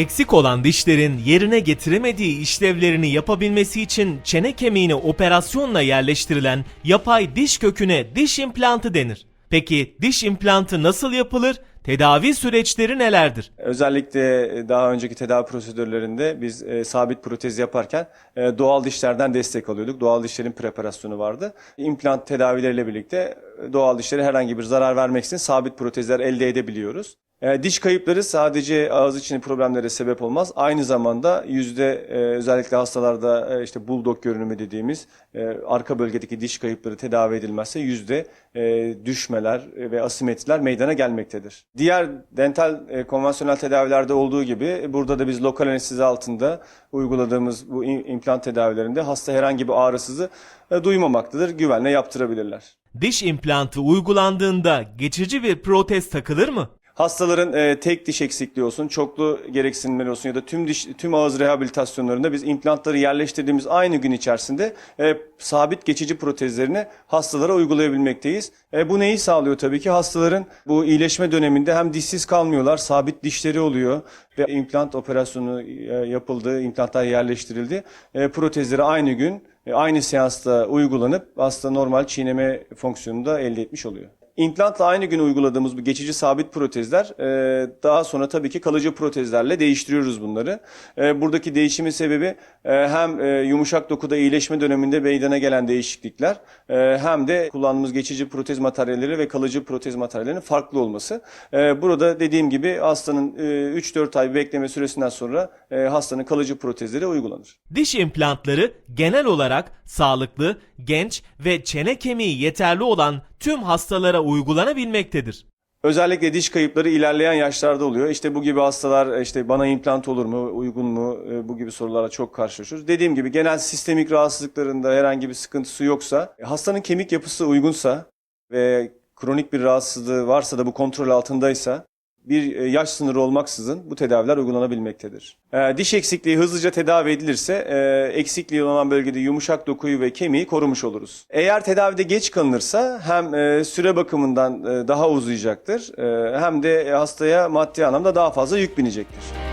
Eksik olan dişlerin yerine getiremediği işlevlerini yapabilmesi için çene kemiğine operasyonla yerleştirilen yapay diş köküne diş implantı denir. Peki diş implantı nasıl yapılır? Tedavi süreçleri nelerdir? Özellikle daha önceki tedavi prosedürlerinde biz e, sabit protez yaparken e, doğal dişlerden destek alıyorduk. Doğal dişlerin preparasyonu vardı. İmplant tedavileriyle birlikte e, doğal dişlere herhangi bir zarar vermeksizin sabit protezler elde edebiliyoruz. E, diş kayıpları sadece ağız içi problemlere sebep olmaz. Aynı zamanda yüzde e, özellikle hastalarda e, işte bulldog görünümü dediğimiz e, arka bölgedeki diş kayıpları tedavi edilmezse yüzde e, düşmeler ve asimetriler meydana gelmektedir. Diğer dental e, konvansiyonel tedavilerde olduğu gibi burada da biz lokal anestezi altında uyguladığımız bu im- implant tedavilerinde hasta herhangi bir ağrısızı e, duymamaktadır. Güvenle yaptırabilirler. Diş implantı uygulandığında geçici bir protez takılır mı? Hastaların e, tek diş eksikliği olsun, çoklu gereksinimleri olsun ya da tüm diş tüm ağız rehabilitasyonlarında biz implantları yerleştirdiğimiz aynı gün içerisinde e, sabit geçici protezlerini hastalara uygulayabilmekteyiz. E, bu neyi sağlıyor tabii ki? Hastaların bu iyileşme döneminde hem dişsiz kalmıyorlar, sabit dişleri oluyor ve implant operasyonu e, yapıldı, implantlar yerleştirildi. E, protezleri aynı gün e, aynı seansta uygulanıp hasta normal çiğneme fonksiyonunu da elde etmiş oluyor. İmplantla aynı gün uyguladığımız bu geçici sabit protezler e, daha sonra tabii ki kalıcı protezlerle değiştiriyoruz bunları. E, buradaki değişimin sebebi e, hem e, yumuşak dokuda iyileşme döneminde meydana gelen değişiklikler hem de kullandığımız geçici protez materyalleri ve kalıcı protez materyallerinin farklı olması. Burada dediğim gibi hastanın e, 3-4 ay bekleme süresinden sonra hastanın kalıcı protezleri uygulanır. Diş implantları genel olarak sağlıklı, genç ve çene kemiği yeterli olan tüm hastalara uygulanabilmektedir. Özellikle diş kayıpları ilerleyen yaşlarda oluyor. İşte bu gibi hastalar işte bana implant olur mu, uygun mu e, bu gibi sorulara çok karşılaşıyoruz. Dediğim gibi genel sistemik rahatsızlıklarında herhangi bir sıkıntısı yoksa, e, hastanın kemik yapısı uygunsa ve kronik bir rahatsızlığı varsa da bu kontrol altındaysa bir e, yaş sınırı olmaksızın bu tedaviler uygulanabilmektedir. E, diş eksikliği hızlıca tedavi edilirse e, eksikliği olan bölgede yumuşak dokuyu ve kemiği korumuş oluruz. Eğer tedavide geç kalınırsa hem süre bakımından daha uzayacaktır hem de hastaya maddi anlamda daha fazla yük binecektir.